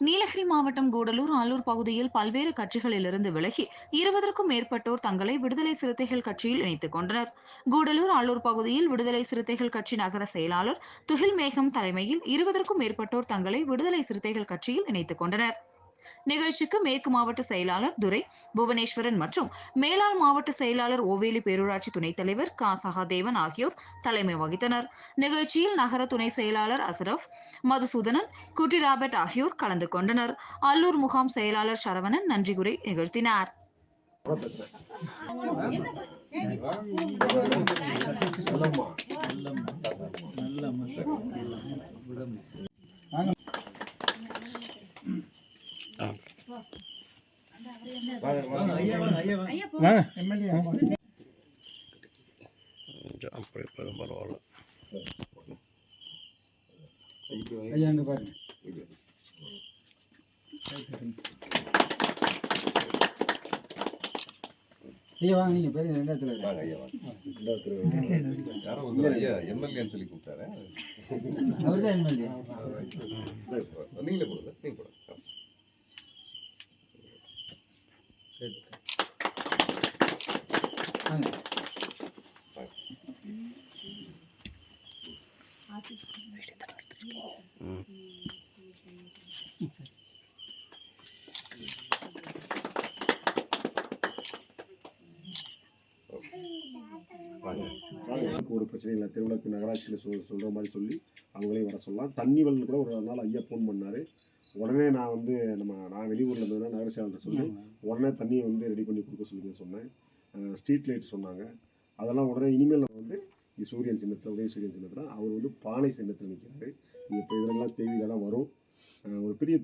நீலகிரி மாவட்டம் கூடலூர் ஆலூர் பகுதியில் பல்வேறு கட்சிகளிலிருந்து விலகி இருபதற்கும் மேற்பட்டோர் தங்களை விடுதலை சிறுத்தைகள் கட்சியில் இணைத்துக் கொண்டனர். கூடலூர் ஆலூர் பகுதியில் விடுதலை சிறுத்தைகள் கட்சி நகர செயலாளர் துகில் மேகம் தலைமையில் இருபதற்கும் மேற்பட்டோர் தங்களை விடுதலை சிறுத்தைகள் கட்சியில் இணைத்துக் கொண்டனர். நிகழ்ச்சிக்கு மேற்கு மாவட்ட செயலாளர் துரை புவனேஸ்வரன் மற்றும் மேலாள் மாவட்ட செயலாளர் ஓவேலி பேரூராட்சி துணைத் தலைவர் கா. சகாதேவன் ஆகியோர் தலைமை வகித்தனர். நிகழ்ச்சியில் நகர துணை செயலாளர் அசரப் மதுசூதனன் குட்டி ராபர்ட் ஆகியோர் கலந்து கொண்டனர். அல்லூர் முகாம் செயலாளர் சரவணன் நன்றி கூறி நிகழ்த்தினார். நல்லம்மா. அப்படி பரம் பரவாயில்ல ஐயா அங்கே பாருங்க ஐயா வாங்க. நீங்கள் பெரிய ரெண்டாயிரத்தில் வாங்க ஐயா வாங்க. யாரோ வந்து ஐயா எம்எல்ஏன்னு சொல்லி கூப்பிட்டாரு அவர் தான் எம்எல்ஏ நீங்களே போடுங்க நீங்க போடுங்க. வாங்க ஒரு பிரச்சனை இல்லை. திருவிழாக்கு நகராட்சியில் சொல் சொல்கிற மாதிரி சொல்லி அவங்களையும் வர சொல்லலாம். தண்ணி வரல கூட ஒரு நாள் ஐயா ஃபோன் பண்ணார். உடனே நான் வந்து நம்ம நான் வெளியூரில் இருந்ததுன்னா நகர செயலாளர் சொல்லி உடனே தண்ணியை வந்து ரெடி பண்ணி கொடுக்க சொல்லி சொன்னேன். ஸ்ட்ரீட் லைட் சொன்னாங்க. அதெல்லாம் உடனே இனிமேல் நான் வந்து சூரியன் சின்னத்தில் உதய சூரியன் சின்னத்தில் அவர் வந்து பானை சின்னத்தில் நிற்கிறாரு இப்போ இதெல்லாம் தேவையிலலாம் வரும். ஒரு பெரிய